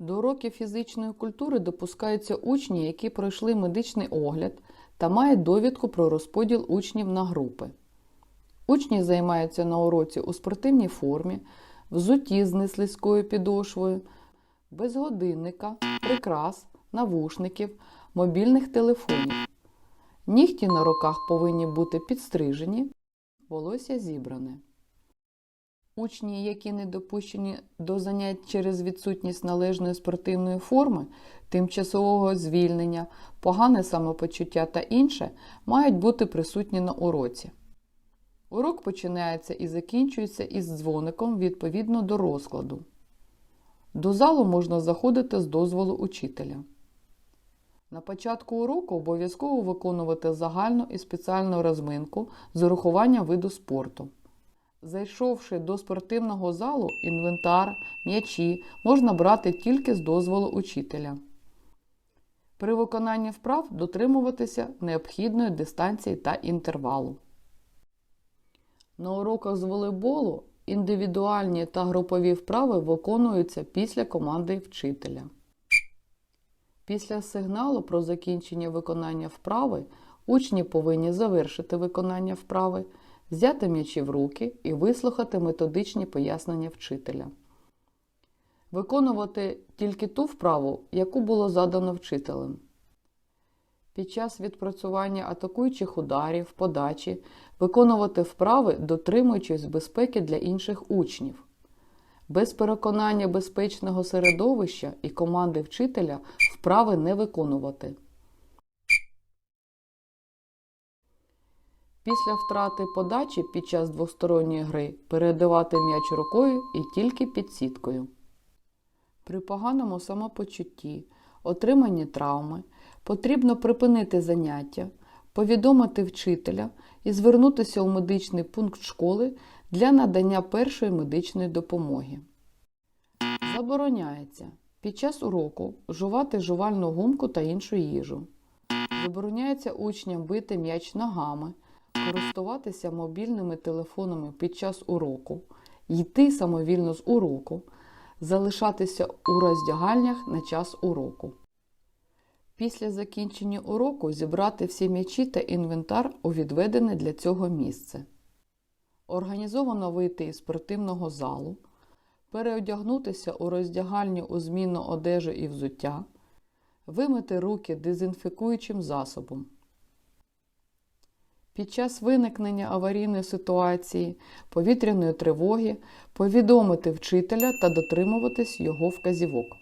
До уроків фізичної культури допускаються учні, які пройшли медичний огляд та мають довідку про розподіл учнів на групи. Учні займаються на уроці у спортивній формі, взутті з неслизькою підошвою, без годинника, прикрас, навушників, мобільних телефонів. Нігті на руках повинні бути підстрижені, волосся зібране. Учні, які не допущені до занять через відсутність належної спортивної форми, тимчасового звільнення, погане самопочуття та інше, мають бути присутні на уроці. Урок починається і закінчується із дзвоником відповідно до розкладу. До залу можна заходити з дозволу учителя. На початку уроку обов'язково виконувати загальну і спеціальну розминку з урахуванням виду спорту. Зайшовши до спортивного залу, інвентар, м'ячі можна брати тільки з дозволу учителя. При виконанні вправ дотримуватися необхідної дистанції та інтервалу. На уроках з волейболу індивідуальні та групові вправи виконуються після команди вчителя. Після сигналу про закінчення виконання вправи учні повинні завершити виконання вправи, взяти м'ячі в руки і вислухати методичні пояснення вчителя. Виконувати тільки ту вправу, яку було задано вчителем. Під час відпрацювання атакуючих ударів, подачі виконувати вправи, дотримуючись безпеки для інших учнів. Без переконання безпечного середовища і команди вчителя вправи не виконувати. Після втрати подачі під час двосторонньої гри передавати м'яч рукою і тільки під сіткою. При поганому самопочутті, отриманні травми потрібно припинити заняття, повідомити вчителя і звернутися у медичний пункт школи для надання першої медичної допомоги. Забороняється під час уроку жувати жувальну гумку та іншу їжу. Забороняється учням бити м'яч ногами, користуватися мобільними телефонами під час уроку, йти самовільно з уроку, залишатися у роздягальнях на час уроку. Після закінчення уроку зібрати всі м'ячі та інвентар у відведене для цього місце. Організовано вийти із спортивного залу, переодягнутися у роздягальню у змінну одежу і взуття, вимити руки дезінфікуючим засобом. Під час виникнення аварійної ситуації, повітряної тривоги повідомити вчителя та дотримуватись його вказівок.